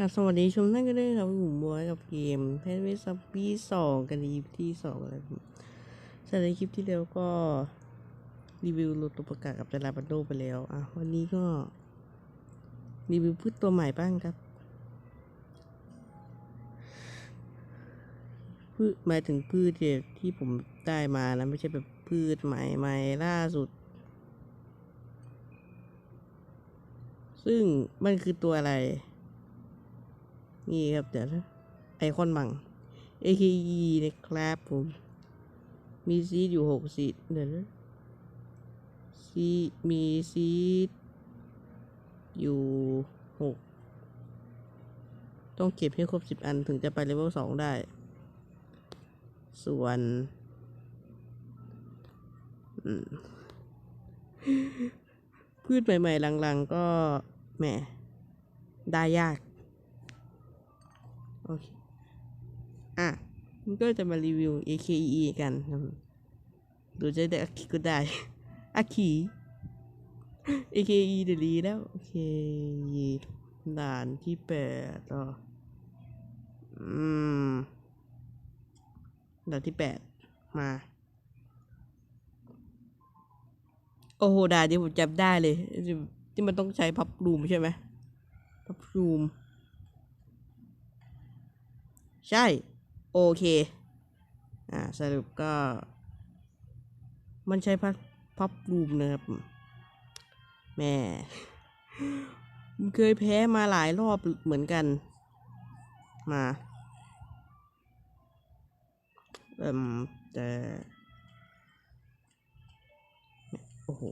สวัสดีชมท่านก็ได้ครับผมบัวกับเกมแพทเวสซับปี้สองกันดีที่สองแล้วครับสำหรับในคลิปที่แล้วก็รีวิวโลตุประกาศกับจาราบันโดไปแล้ว อะ วันนี้ก็ รีวิวพืชตัวใหม่บ้างครับพืชหมายถึงพืชที่ที่ผมได้มานะ ไม่ใช่แบบพืชใหม่ใหม่ล่าสุด ซึ่งมันคือตัวอะไร นี่ครับเดี๋ยวไอคอนบัง AKE นะครับผม มีซีดอยู่หกซีดเดี๋ยวนะซีมีซีดอยู่หกต้องเก็บให้ครบสิบอันถึงจะไปเลเวลสองได้ ส่วนพืชใหม่ๆลังๆก็แหมได้ยาก โอเค อะ มันก็จะมารีวิว AKE กันดูจะได้อาคิก็ได้อาคิ AKE เดี๋ยวนี้แล้ว โอเคด่านที่แปดต่ออืมด่านที่แปดมา โอ้โหด่านนี้ผมจำได้เลย ที่มันต้องใช้พับรูมใช่ไหมพับรูม ใช่ โอเค อ่า สรุปก็ มันใช้พับพับรูมนะครับ แม่เคยแพ้มาหลายรอบเหมือนกัน มาเอ่มแต่โอ้โห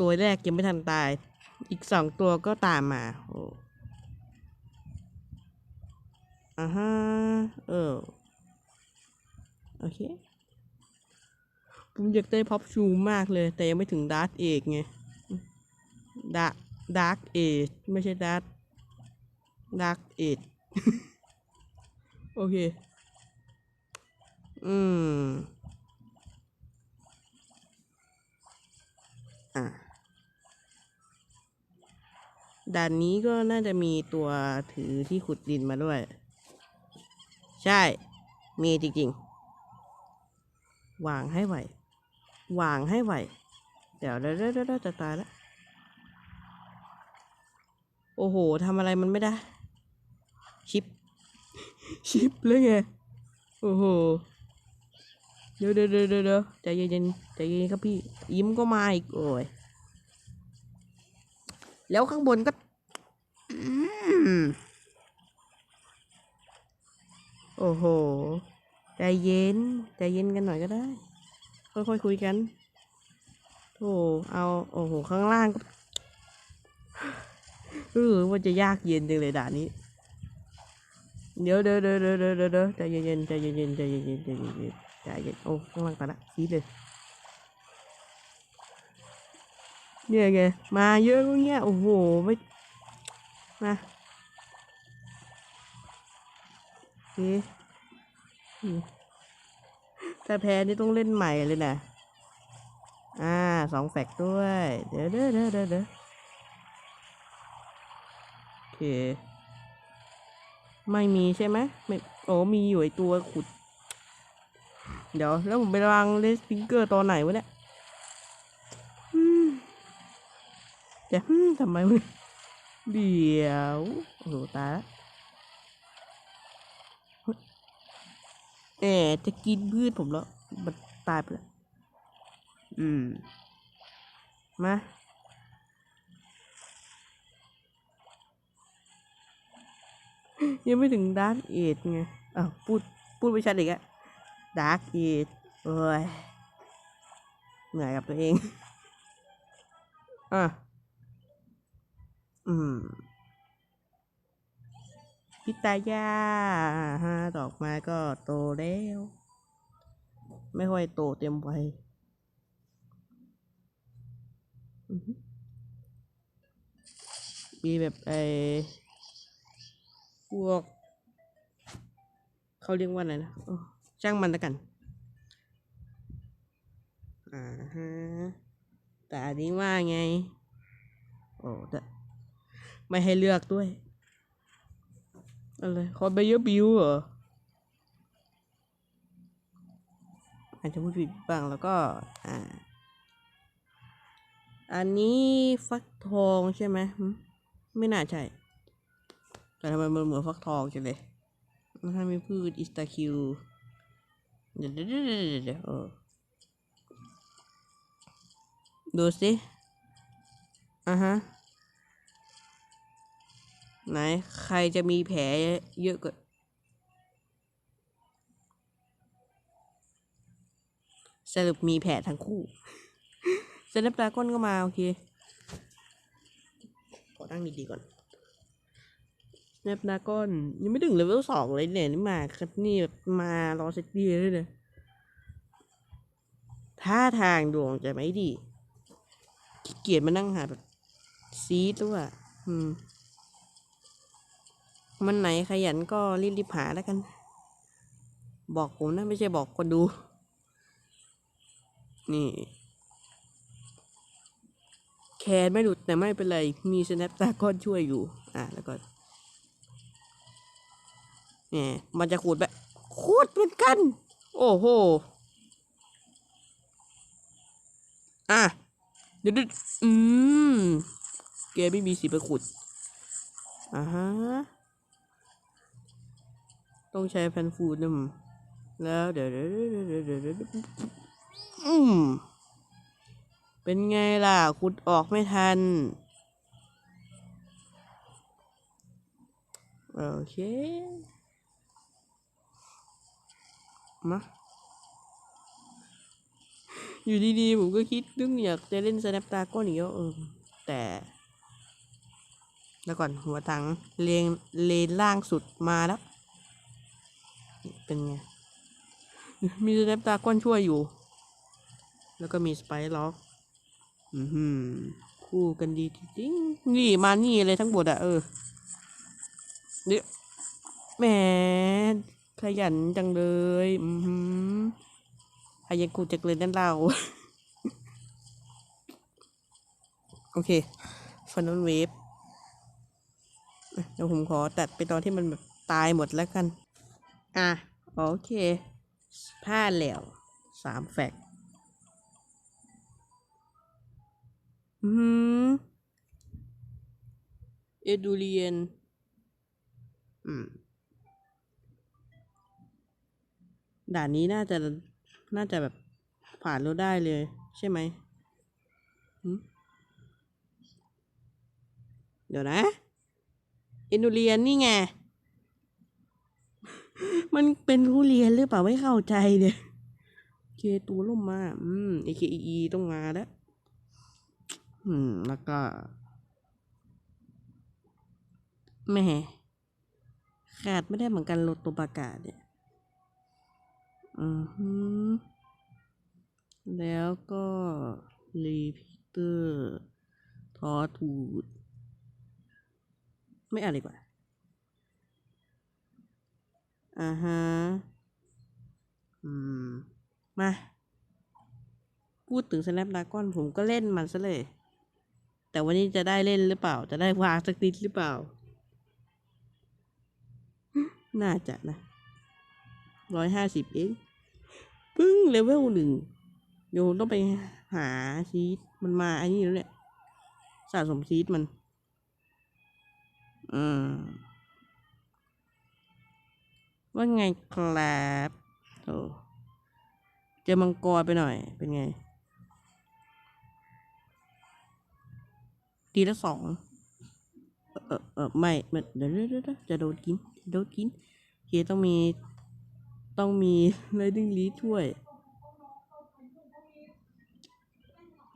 ตัวแรกยังไม่ทันตาย อีกสองตัวก็ตามมาโอ้ อ่าฮะเออโอเคผมอยากได้พับชูมากเลย แต่ยังไม่ถึงดาร์เอกไงดาร์ดาร์กเอจไม่ใช่ดาร์ดาร์กเอจโอเค อืม อะด่านนี้ก็น่าจะมีตัวถือที่ขุดดินมาด้วย ใช่ มีจริงๆ วางให้ไหว วางให้ไหวเดี๋ยวเดี๋ยวเดี๋ยวเดี๋ยวจะตายแล้ว โอ้โหทำอะไรมันไม่ได้ ชิป ชิปเลยไง โอ้โห เดี๋ยวเดี๋ยวเดี๋ยวเดี๋ยวใจเย็นๆใจเย็นครับพี่ ยิ้มก็มาอีก โอ้ย แล้วข้างบนก็ อืม อ้โห ใจเย็น ใจเย็นกันหน่อยก็ได้ ค่อยๆคุยกันโอ้เอา โอ้โห ข้างล่างก็รู้สึกว่าจะยากเย็นจังเลยด่านนี้ เดี๋ยวเดี๋ยวเดี๋ยวเดี๋ยวเดี๋ยวเดี๋ยวใจเย็นใจเย็นใจเย็นใจเย็นใจเย็นโอ้ข้างล่างไปละซีเลยเนี่ยไงมาเยอะก็เงี้ยโอ้โหไม่มาโอ เคอืมถ้าแพ้นี่ต้องเล่นใหม่เลยนะอ่าสองแฟกด้วย เดี๋ยวเดี๋ยวเดี๋ยวเดี๋ยวเดี๋ยวโอเค ไม่มีใช่ไหมไม่โอ้มีอยู่ไอตัวขุด เดี๋ยว แล้วผมไปวางเลสพิงเกอร์ตอนไหนวะเนี่ยอืมจะฮึมทำไมวะเนี่ยเดี๋ยว โอ้โหตายแล้วเฮ้ย แหมจะกินพืชผมแล้ว มันตายไปแล้ว อืม มายังไม่ถึงดาร์กเอทไงอ้าวพูด พูดไม่ชัดอีกอะดาร์กเอทโอ้ย เหนื่อยกับตัวเอง อะ อืม พิตายาฮะดอกไม้ก็โตแล้ว ไม่ค่อยโตเต็มวัยมีแบบไอพวก เขาเรียกว่าอะไรนะโอ้ช่างมันแล้วกัน อ่าฮะ แต่อันนี้ว่าไง โอ้แต่ไม่ให้เลือกด้วย อะไรคอเบเยอร์บิวเหรออาจจะพูดผิดบ้างแล้วก็ อ่า อันนี้ฟักทองใช่ไหมไม่น่าใช่ แต่ทำไมมันเหมือนฟักทองจังเลยมันทำมีพืชอิสตาคิว เดี๋ยวเดี๋ยวเดี๋ยวเดี๋ยวเดี๋ยวเออดูสิอะฮะ ไหน ใครจะมีแผลเยอะกว่าสรุปมีแผลทั้งคู่เซเลบดราก้อนก็มาโอเคขอตั้งดีๆก่อนเซเลบดราก้อน ยังไม่ถึงเลเวลสองเลยเนี่ยนี่มาครับนี่แบบมารอเซตดีเลยเนี่ยท่าทางดวงจะไม่ดีขี้เกียจมานั่งหาแบบซีดด้วยอืม มันไหนขยันก็รีบๆหาแล้วกัน บอกผมนะ ไม่ใช่บอกคนดู นี่แคนไม่หลุดแต่ไม่เป็นไร มีสแนปตาก้อนช่วยอยู่ อะ แล้วก็เนี่ยมันจะขูดแบบขูดเหมือนกัน โอ้โห อะเดี๋ยวอืม แกไม่มีสิทธิ์ไปขุดอ่าฮะ ต้องใช้แผ่นฟูดนะมแล้วเดี๋ยวเดี๋ยวเดี๋ยวเดี๋ยวเดี๋ยวเดี๋ยวอืมเป็นไงล่ะขุดออกไม่ทัน โอเคมาอยู่ดีๆ ผมก็คิดนึกอยากจะเล่นสแนปตาก้อนอีกแล้วเออ แต่แล้วก่อนหัวถังเลนเลนล่างสุดมาแล้ว เป็นไง มีสแนปตาก้อนช่วยอยู่ แล้วก็มีสไปล็อกอือหือคู่กันดีจริงๆนี่มานี่เลยทั้งหมดอะเออเดี๋ยวแหมขยันจังเลย อือหือขยันกูจักเลยนั่นเรา โอเคฟันนเวฟเดี๋ยวผมขอตัดไปตอนที่มันแบบตายหมดแล้วกัน อะ โอเคพลาดแล้วสามแฟกต์อืมเอดูเรียน อืม ด่านนี้น่าจะ น่าจะแบบผ่านเราได้เลย ใช่ไหมหืมเดี๋ยวนะเอนดูเรียนนี่ไง มันเป็นทุเรียนหรือเปล่าไม่เข้าใจเนี่ยเคตัวล่มมา อืม AKE ต้องมาแล้ว อืม แล้วก็แหม่ขาดไม่ได้เหมือนกันรถตัวประกาศเนี่ย อือฮึแล้วก็รีพิเตอร์ ทอทูด ไม่อ่านดีกว่า อ่าฮะ อืม มา พูดถึง Snapdragon ผมก็เล่นมันซะเลย แต่วันนี้จะได้เล่นหรือเปล่า จะได้วางสักนิดหรือเปล่า น่าจะนะร้อยห้าสิบเองพิ่งเลเวลหนึ่งเดี๋ยวต้องไปหาซีดมันมาไอ้นี่แล้วเนี่ยสะสมซีดมัน อืม ว่าไงครับโอ้เจอมังกรไปหน่อย เป็นไงทีละสอง เออเออไม่เดี๋ยวเดี๋ยวเดี๋ยวจะโดนกินจะโดนกินเคต้องมี ต้องมีไรดึงลีช่วย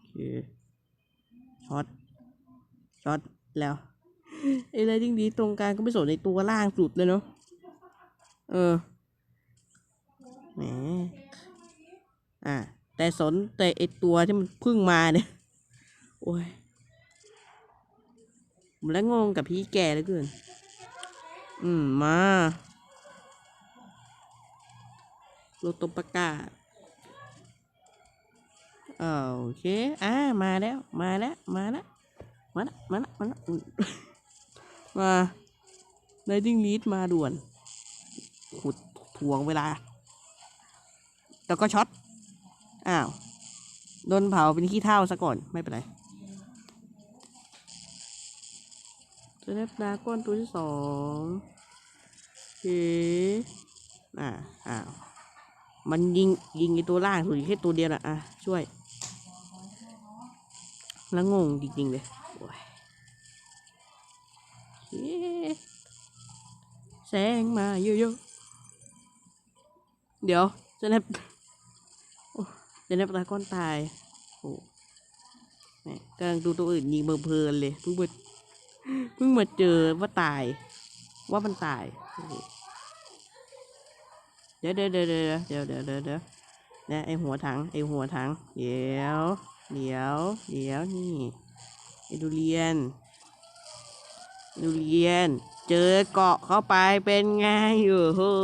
เคช็อต ช็อตแล้วไอ้ไรดึงลีตรงกลางก็ไม่สนในตัวล่างสุดเลยเนาะ เออแหมอะแต่สนแต่ไอตัวที่มันพึ่งมาเนี่ย โอ้ยผมแล้วงงกับพี่แกเหลือเกิน อืม มาโลตปากาศโอเค อ่า มาแล้ว มาแล้ว มาแล้วมมานะมานะมานะอุ๊ยมาไ i ดิ้งลีดมาด่วน ขุดทวงเวลา แล้วก็ช็อต อ้าว โดนเผาเป็นขี้เท่าซะก่อน ไม่เป็นไรเจเนฟดาก้อนตัวที่สองโอเคอ่าอ้าว มันยิงยิงไอตัวล่างสุดแค่ตัวเดียวนะอะ ช่วย แล้วงงจริงๆเลยแสงมาเยอะๆ เดี๋ยวจะแนบโอ้จะแนบตาก้อนตายโอ้แม่กำลังดูตัวอื่นยิงเพลินเลยเพิ่งมาเพิ่งมาเจอว่าตาย ว่ามันตายเดี๋ยวเดี๋ยวเดี๋ยวเดี๋ยวเดี๋ยวเดี๋ยวเดี๋ยวนี่ไอหัวถังไอหัวถัง เดี๋ยวเดี๋ยวเดี๋ยวนี่ไอดูเรียนดูเรียน เจอเกาะเข้าไปเป็นไงอยู่เฮ้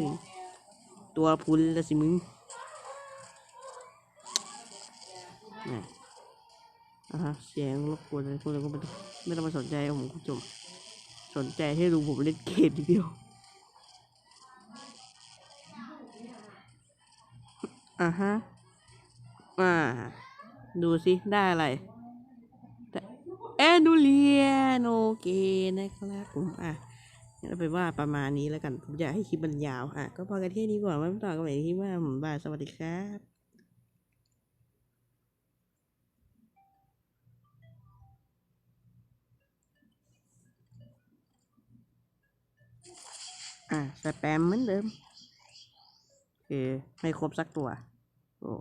ย ตัวพุนละสิมึงนี่อะฮะเสียงรบกวนอะไรพวกนี้ก็ไม่ต้องไม่ต้องมาสนใจผมคุณผู้ชมสนใจให้ดูผมเล่นเกมทีเดียวอะฮะอ่าดูสิได้อะไรแอนดูเลียนโอเคนะครับผมอะ เอาไปนว่าประมาณนี้แล้วกันผมอยากให้คลิปมันยาวอะก็พอกันแค่นี้ก่อนไว้ต่อกันใหม่ที่ว่าผมบายสวัสดีครับอะสแปมเหมือนเดิมโอไม่ครบสักตัว โอ้